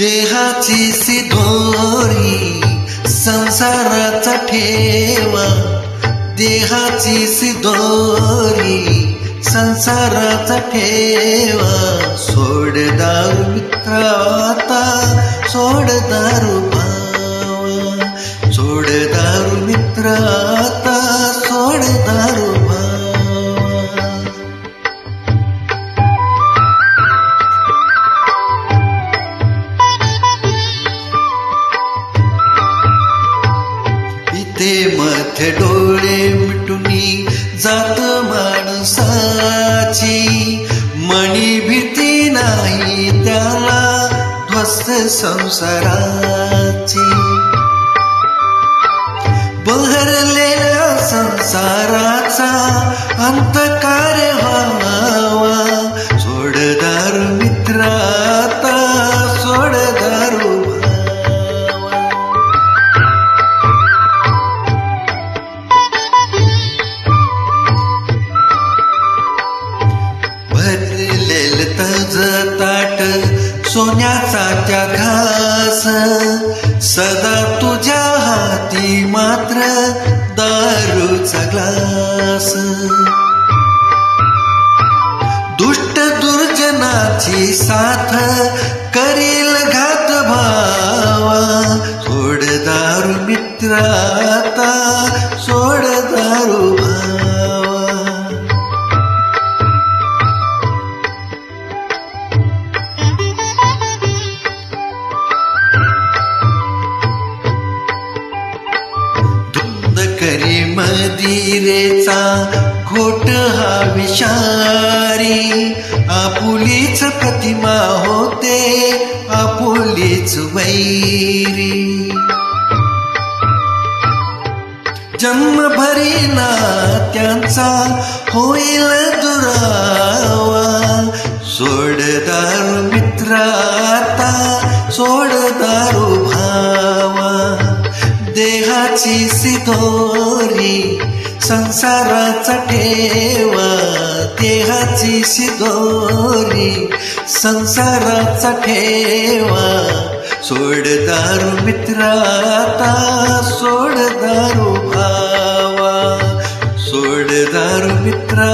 देहाची सिधोरी संसाराचा ठेवा. देहाची सिधोरी संसाराचा ठेवा. सोड दारू मित्राता सोड दारू ते मध्य डोळे मिटुनी जात माणसाची. मणी भीती नाही त्याला ध्वस्त संसाराची. बहरलेल्या संसाराचा अंतकार सोन्याचा त्या घास सदा तुझ्या हाती मात्र दारूचा ग्लास. दुष्ट दुर्जनाची साथ करील धीरेचा खोट हा विषारी. आपुलीच प्रतिमा होते आपुलीच वैरी. जन्मभरी ना त्यांचा होईल दुरावा. सोड दारू मित्राता सोड दारू देहाची सिदोरी संसाराचा ठेवा देहाची सिदोरी संसाराचा ठेवा. सोड दारू मित्राता सोड दारू भावा सोड दारू मित्रा